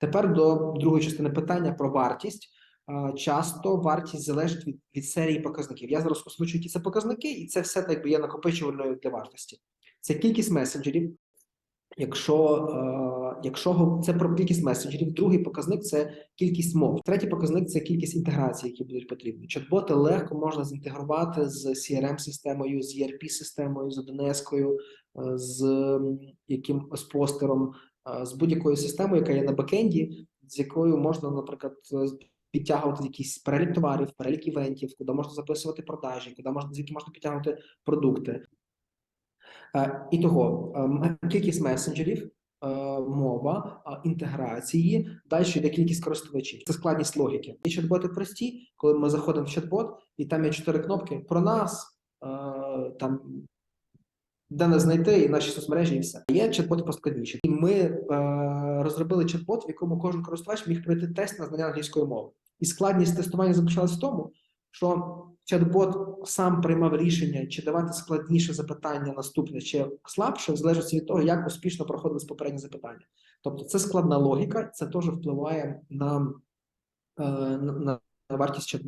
Тепер до другої частини питання про вартість. Е, Часто вартість залежить від, від серії показників. Я зараз озвучу, які це показники, і це все так би є накопичувальною для вартості. Це кількість месенджерів. Якщо, е, якщо це про кількість месенджерів, другий показник це кількість мов. Третій показник це кількість інтеграцій, які будуть потрібні. Чат-боти легко можна зінтегрувати з CRM-системою, з ERP-системою, з ODNS-кою, е, з яким з постером, е, з будь-якою системою, яка є на бекенді, з якою можна, наприклад, е, підтягувати якийсь перелік товарів, перелік івентів, куди можна записувати продажі, куди можна з яких можна підтягувати продукти. Е, І того ем, кількість месенджерів, е, мова, е, інтеграції, далі йде кількість користувачів. Це складність логіки. І чат-боти прості, коли ми заходимо в чат-бот, і там є чотири кнопки про нас, е, там де нас знайти, і наші соцмережі, і все. Є чат-боти поскладніші. І ми е, розробили чат-бот, в якому кожен користувач міг пройти тест на знання англійської мови. І складність тестування заключалась в тому, що чат-бот сам приймав рішення, чи давати складніше запитання наступне, чи слабше, в залежності від того, як успішно проходили попередні запитання. Тобто, це складна логіка, це теж впливає на, е, на, на вартість чат-боту.